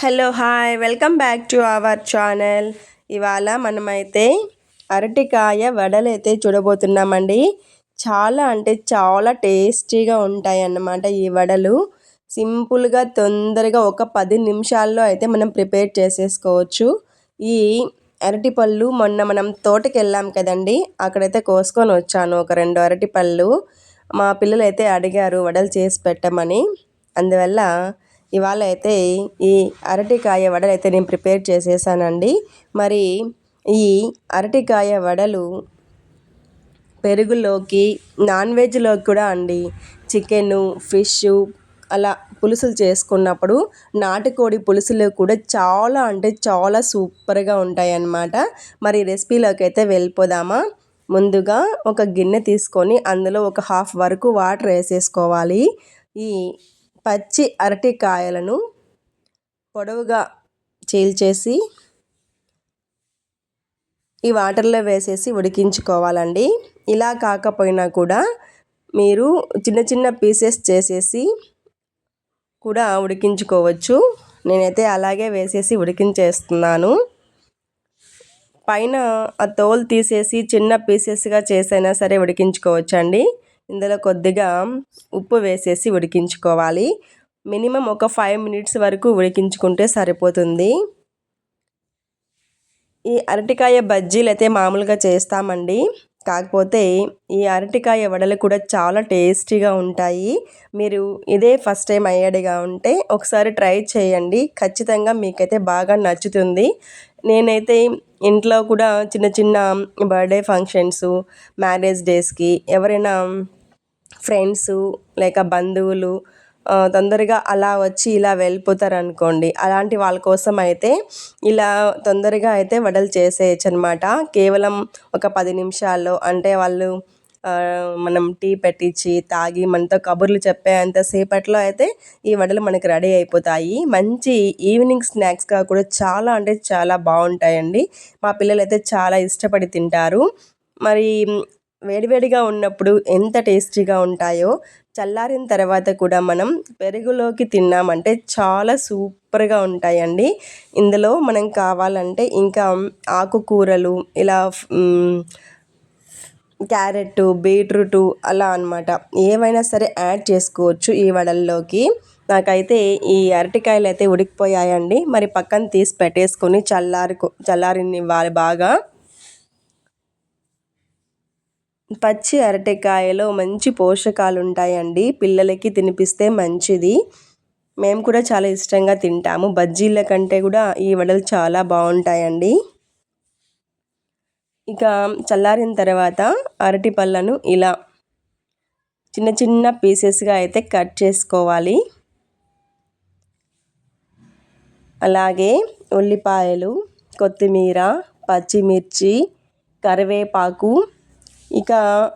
Hello hi. Welcome back to our channel. ఇవాళ మనమైతే అరటికాయ వడలు అయితే చూడబోతున్నామండి. చాలా అంటే చాలా టేస్టీగా ఉంటాయి అన్నమాట ఈ వడలు. సింపుల్గా తొందరగా ఒక పది నిమిషాల్లో అయితే మనం ప్రిపేర్ చేసేసుకోవచ్చు. ఈ అరటిపళ్ళు మొన్న మనం తోటకి వెళ్ళాం కదండి. అక్కడైతే కోసుకొని వచ్చాను ఒక రెండు అరటిపళ్ళు మా పిల్లలు అయితే అడిగారు వడలు చేసి పెట్టమని. అందువల్ల ఇవాళ అయితే ఈ అరటికాయ వడలు అయితే నేను ప్రిపేర్ చేసేసానండి. మరి ఈ అరటికాయ వడలు పెరుగులోకి నాన్ వెజ్లోకి కూడా అండి. చికెను ఫిష్ అలా పులుసులు చేసుకున్నప్పుడు నాటుకోడి పులుసులు కూడా చాలా అంటే చాలా సూపర్గా ఉంటాయి అన్నమాట మరి రెసిపీలోకి అయితే వెళ్ళిపోదామా? ముందుగా ఒక గిన్నె తీసుకొని అందులో ఒక హాఫ్ వరకు వాటర్ వేసేసుకోవాలి. ఈ పచ్చి అరటికాయలను పొడవుగా చీల్చేసి ఈ వాటర్లో వేసేసి ఉడికించుకోవాలండి. ఇలా కాకపోయినా కూడా మీరు చిన్న చిన్న పీసెస్ చేసేసి కూడా ఉడికించుకోవచ్చు. నేనైతే అలాగే వేసేసి ఉడికించేస్తున్నాను. పైన ఆ తోలు తీసేసి చిన్న పీసెస్గా చేసైనా సరే ఉడికించుకోవచ్చండి. ఇందులో కొద్దిగా ఉప్పు వేసేసి ఉడికించుకోవాలి. మినిమం ఒక ఫైవ్ మినిట్స్ వరకు ఉడికించుకుంటే సరిపోతుంది. ఈ అరటికాయ బజ్జీలు అయితే మామూలుగా చేస్తామండి. కాకపోతే ఈ అరటికాయ వడలు కూడా చాలా టేస్టీగా ఉంటాయి. మీరు ఇదే ఫస్ట్ టైం అయ్యాడిగా ఉంటే ఒకసారి ట్రై చేయండి. ఖచ్చితంగా మీకైతే బాగా నచ్చుతుంది. నేనైతే ఇంట్లో కూడా చిన్న చిన్న బర్త్డే ఫంక్షన్స్ మ్యారేజ్ డేస్కి ఎవరైనా ఫ్రెండ్స్ లేక బంధువులు తొందరగా అలా వచ్చి ఇలా వెళ్ళిపోతారు అనుకోండి అలాంటి వాళ్ళ కోసం అయితే ఇలా తొందరగా అయితే వడలు చేసేయచ్చు అనమాట కేవలం ఒక పది నిమిషాల్లో అంటే వాళ్ళు మనం టీ పెట్టించి తాగి మనతో కబుర్లు చెప్పే సేపట్లో అయితే ఈ వడలు మనకి రెడీ అయిపోతాయి. మంచి ఈవినింగ్ స్నాక్స్గా కూడా చాలా అంటే చాలా బాగుంటాయండి. మా పిల్లలు అయితే చాలా ఇష్టపడి తింటారు. మరి వేడివేడిగా ఉన్నప్పుడు ఎంత టేస్టీగా ఉంటాయో చల్లారిన తర్వాత కూడా మనం పెరుగులోకి తిన్నామంటే చాలా సూపర్గా ఉంటాయండి. ఇందులో మనం కావాలంటే ఇంకా ఆకుకూరలు ఇలా క్యారెట్ బీట్రూటు అలా అనమాట ఏవైనా సరే యాడ్ చేసుకోవచ్చు ఈ వడల్లోకి. నాకైతే ఈ అరటికాయలు అయితే ఉడికిపోయాయండి. మరి పక్కన తీసి పెట్టేసుకొని చల్లారి చల్లారినివ్వాలి బాగా. పచ్చి అరటికాయలో మంచి పోషకాలు ఉంటాయండి పిల్లలకి తినిపిస్తే మంచిది. మేము కూడా చాలా ఇష్టంగా తింటాము. బజ్జీల కంటే కూడా ఈ వడలు చాలా బాగుంటాయండి. ఇక చల్లారిన తర్వాత అరటి పళ్ళను ఇలా చిన్న చిన్న పీసెస్గా అయితే కట్ చేసుకోవాలి. అలాగే ఉల్లిపాయలు కొత్తిమీర పచ్చిమిర్చి కరివేపాకు ఇక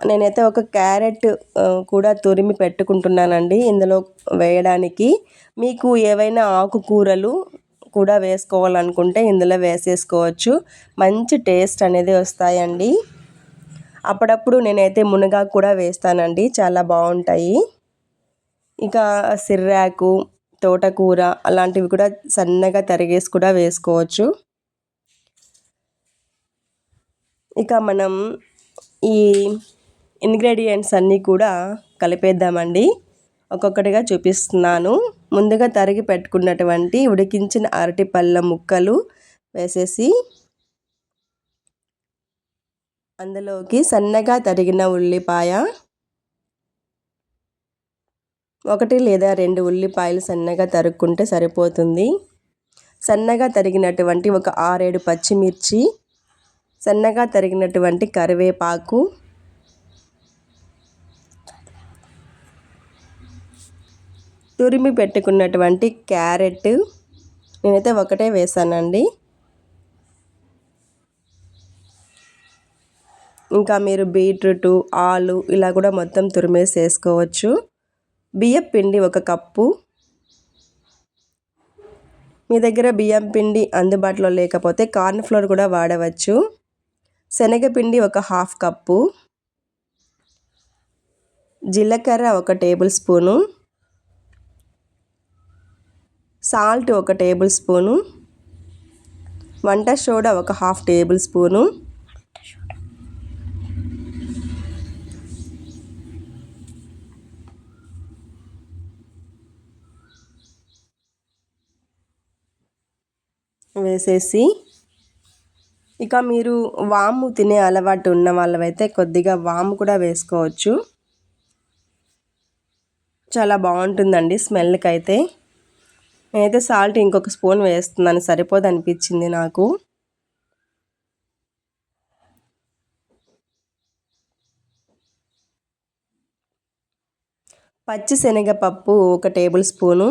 నేనైతే ఒక క్యారెట్ కూడా తురిమి పెట్టుకుంటున్నానండి ఇందులో వేయడానికి. మీకు ఏవైనా ఆకుకూరలు కూడా వేసుకోవాలనుకుంటే ఇందులో వేసేసుకోవచ్చు. మంచి టేస్ట్ అనేది వస్తాయండి. అప్పుడప్పుడు నేనైతే మునగా కూడా వేస్తానండి చాలా బాగుంటాయి. ఇక సిర్రాకు తోటకూర అలాంటివి కూడా సన్నగా తరిగేసి కూడా వేసుకోవచ్చు. ఇక మనం ఈ ఇంగ్రీడియంట్స్ అన్నీ కూడా కలిపేద్దామండి. ఒక్కొక్కటిగా చూపిస్తున్నాను. ముందుగా తరిగి పెట్టుకున్నటువంటి ఉడికించిన అరటిపళ్ళ ముక్కలు వేసేసి అందులోకి సన్నగా తరిగిన ఉల్లిపాయ ఒకటి లేదా రెండు ఉల్లిపాయలు సన్నగా తరుక్కుంటే సరిపోతుంది. సన్నగా తరిగినటువంటి ఒక ఆరేడు పచ్చిమిర్చి సన్నగా తరిగినటువంటి కరివేపాకు. తురిమి పెట్టుకున్నటువంటి క్యారెట్ నేనైతే ఒకటే వేసానండి. ఇంకా మీరు బీట్రూట్ ఆలు ఇలా కూడా మొత్తం తురిమేసి వేసుకోవచ్చు బియ్యం పిండి ఒక కప్పు. మీ దగ్గర బియ్యం పిండి అందుబాటులో లేకపోతే కార్న్ఫ్లోర్ కూడా వాడవచ్చు. శనగపిండి ఒక హాఫ్ కప్పు. జీలకర్ర ఒక టేబుల్ స్పూను. సాల్ట్ ఒక టేబుల్ స్పూను. వంట సోడా ఒక హాఫ్ టేబుల్ స్పూను. వేసేసి ఇక మీరు వాము తినే అలవాటు ఉన్న వాళ్ళవైతే కొద్దిగా వాము కూడా వేసుకోవచ్చు. చాలా బాగుంటుందండి స్మెల్కి అయితే నేనైతే సాల్ట్ ఇంకొక స్పూన్ వేస్తున్నాను సరిపోదు అనిపించింది నాకు. పచ్చి శనగపప్పు ఒక టేబుల్ స్పూను.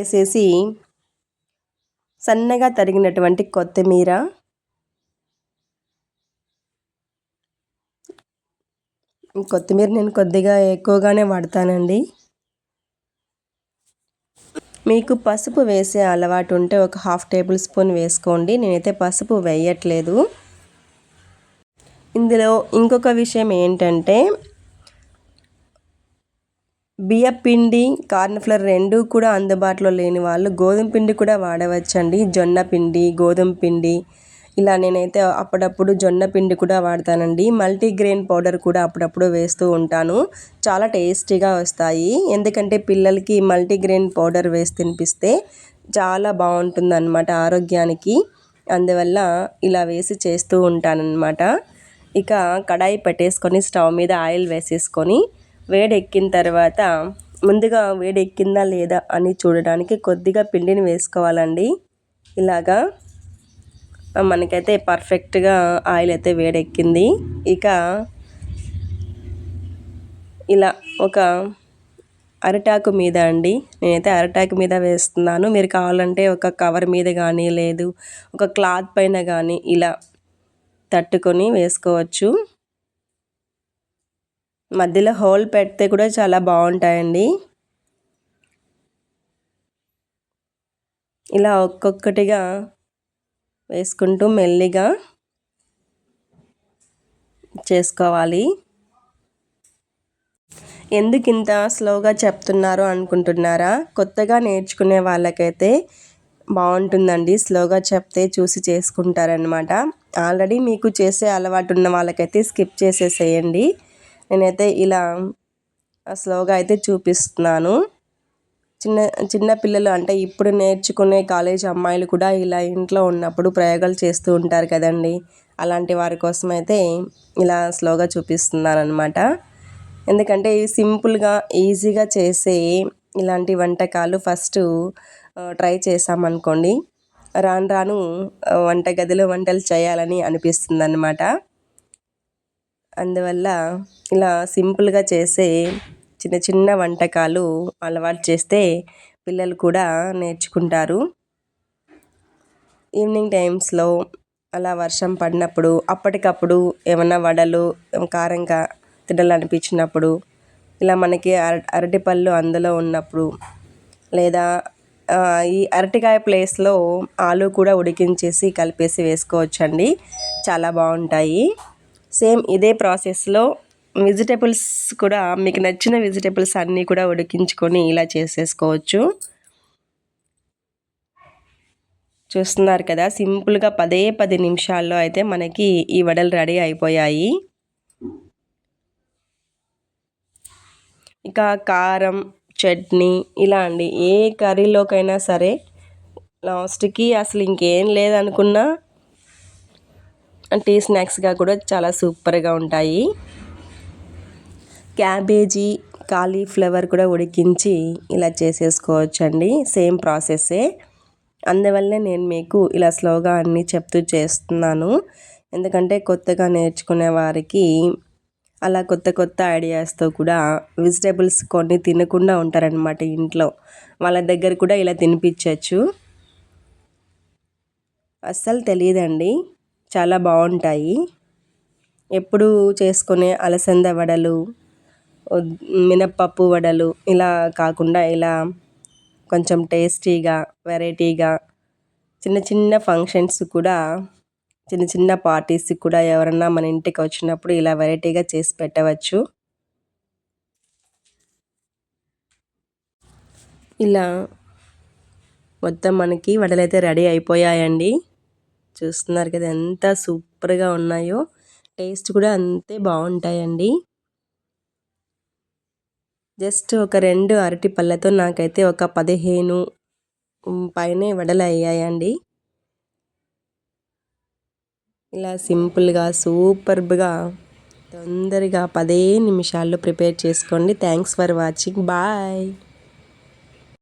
వేసేసి సన్నగా తరిగినటువంటి కొత్తిమీర కొత్తిమీర నేను కొద్దిగా ఎక్కువగానే వాడతానండి. మీకు పసుపు వేసే అలవాటు ఉంటే ఒక హాఫ్ టేబుల్ స్పూన్ వేసుకోండి. నేనైతే పసుపు వేయట్లేదు. ఇందులో ఇంకొక విషయం ఏంటంటే బియ్యపిండి కార్న్ఫ్లవర్ రెండు కూడా అందుబాటులో లేని వాళ్ళు గోధుమ పిండి కూడా వాడవచ్చండి. జొన్న పిండి గోధుమ పిండి. ఇలా నేనైతే అప్పుడప్పుడు జొన్న పిండి కూడా వాడతానండి. మల్టీగ్రెయిన్ పౌడర్ కూడా అప్పుడప్పుడు వేస్తూ ఉంటాను. చాలా టేస్టీగా వస్తాయి. ఎందుకంటే పిల్లలకి మల్టీగ్రెయిన్ పౌడర్ వేసి తినిపిస్తే చాలా బాగుంటుంది అనమాట ఆరోగ్యానికి. అందువల్ల ఇలా వేసి చేస్తూ ఉంటానన్నమాట. ఇక కడాయి పెట్టేసుకొని స్టవ్ మీద ఆయిల్ వేసేసుకొని వేడెక్కిన తర్వాత ముందుగా వేడెక్కిందా లేదా అని చూడడానికి కొద్దిగా పిండిని వేసుకోవాలండి. ఇలాగా మనకైతే పర్ఫెక్ట్గా ఆయిల్ అయితే వేడెక్కింది. ఇక ఇలా ఒక అరిటాకు మీద అండి. నేనైతే అరిటాకు మీద వేస్తున్నాను. మీరు కావాలంటే ఒక కవర్ మీద కానీ లేదు ఒక క్లాత్ పైన కానీ ఇలా తట్టుకొని వేసుకోవచ్చు. మధ్యలో హోల్ పెడితే కూడా చాలా బాగుంటాయండి. ఇలా ఒక్కొక్కటిగా వేసుకుంటూ మెల్లిగా చేసుకోవాలి. ఎందుకు ఇంత స్లోగా చెప్తున్నారో అనుకుంటున్నారా? కొత్తగా నేర్చుకునే వాళ్ళకైతే బాగుంటుందండి. స్లోగా చెప్తే చూసి చేసుకుంటారనమాట ఆల్రెడీ మీకు చేసే అలవాటు ఉన్న వాళ్ళకైతే స్కిప్ చేసేసేయండి. నేనైతే ఇలా స్లోగా అయితే చూపిస్తున్నాను. చిన్న చిన్న పిల్లలు అంటే ఇప్పుడు నేర్చుకునే కాలేజ్ అమ్మాయిలు కూడా ఇలా ఇంట్లో ఉన్నప్పుడు ప్రయోగాలు చేస్తూ ఉంటారు కదండి. అలాంటి వారి కోసం అయితే ఇలా స్లోగా చూపిస్తున్నాను అనమాట ఎందుకంటే సింపుల్గా ఈజీగా చేసే ఇలాంటి వంటకాలు ఫస్ట్ ట్రై చేసామనుకోండి రాను రాను వంటగదిలో వంటలు చేయాలని అనిపిస్తుంది అనమాట అందువల్ల ఇలా సింపుల్గా చేసే చిన్న చిన్న వంటకాలు అలవాటు చేస్తే పిల్లలు కూడా నేర్చుకుంటారు. ఈవినింగ్ టైమ్స్లో అలా వర్షం పడినప్పుడు అప్పటికప్పుడు ఏమైనా వడలు కారంగా తినాలనిపించినప్పుడు ఇలా మనకి అర అరటిపళ్ళు అందులో ఉన్నప్పుడు లేదా ఈ అరటికాయ ప్లేస్లో ఆలు కూడా ఉడికించేసి కలిపేసి వేసుకోవచ్చండి. చాలా బాగుంటాయి. సేమ్ ఇదే ప్రాసెస్లో వెజిటేబుల్స్ కూడా మీకు నచ్చిన వెజిటేబుల్స్ అన్నీ కూడా ఉడికించుకొని ఇలా చేసేసుకోవచ్చు. చూస్తున్నారు కదా సింపుల్గా పదే పది నిమిషాల్లో అయితే మనకి ఈ వడలు రెడీ అయిపోయాయి. ఇక కారం చట్నీ ఇలా అండి. ఏ కర్రీలోకైనా సరే లాస్ట్కి అసలు ఇంకేం లేదనుకున్నా టీ స్నాక్స్గా కూడా చాలా సూపర్గా ఉంటాయి. క్యాబేజీ కాలీఫ్లవర్ కూడా ఉడికించి ఇలా చేసేసుకోవచ్చండి. సేమ్ ప్రాసెస్సే. అందువల్లే నేను మీకు ఇలా స్లోగా అన్నీ చెప్తూ చేస్తున్నాను. ఎందుకంటే కొత్తగా నేర్చుకునే వారికి అలా కొత్త కొత్త ఐడియాస్తో కూడా వెజిటేబుల్స్ కొన్ని తినకుండా ఉంటారనమాట ఇంట్లో. వాళ్ళ దగ్గర కూడా ఇలా తినిపించవచ్చు అస్సలు తెలియదండి. చాలా బాగుంటాయి. ఎప్పుడు చేసుకునే అలసంద వడలు మినప్పప్పు వడలు ఇలా కాకుండా ఇలా కొంచెం టేస్టీగా వెరైటీగా చిన్న చిన్న ఫంక్షన్స్ కూడా చిన్న చిన్న పార్టీస్కి కూడా ఎవరన్నా మన ఇంటికి వచ్చినప్పుడు ఇలా వెరైటీగా చేసి పెట్టవచ్చు. ఇలా మొత్తం మనకి వడలైతే రెడీ అయిపోయాయండి. చూస్తున్నారు కదా ఎంత సూపర్గా ఉన్నాయో. టేస్ట్ కూడా అంతే బాగుంటాయండి. జస్ట్ ఒక రెండు అరటి పళ్ళతో నాకైతే ఒక పదిహేను పైనే వడలు అయ్యాయండి. ఇలా సింపుల్గా సూపర్గా తొందరగా పదే నిమిషాల్లో ప్రిపేర్ చేసుకోండి. Thanks for watching. బాయ్.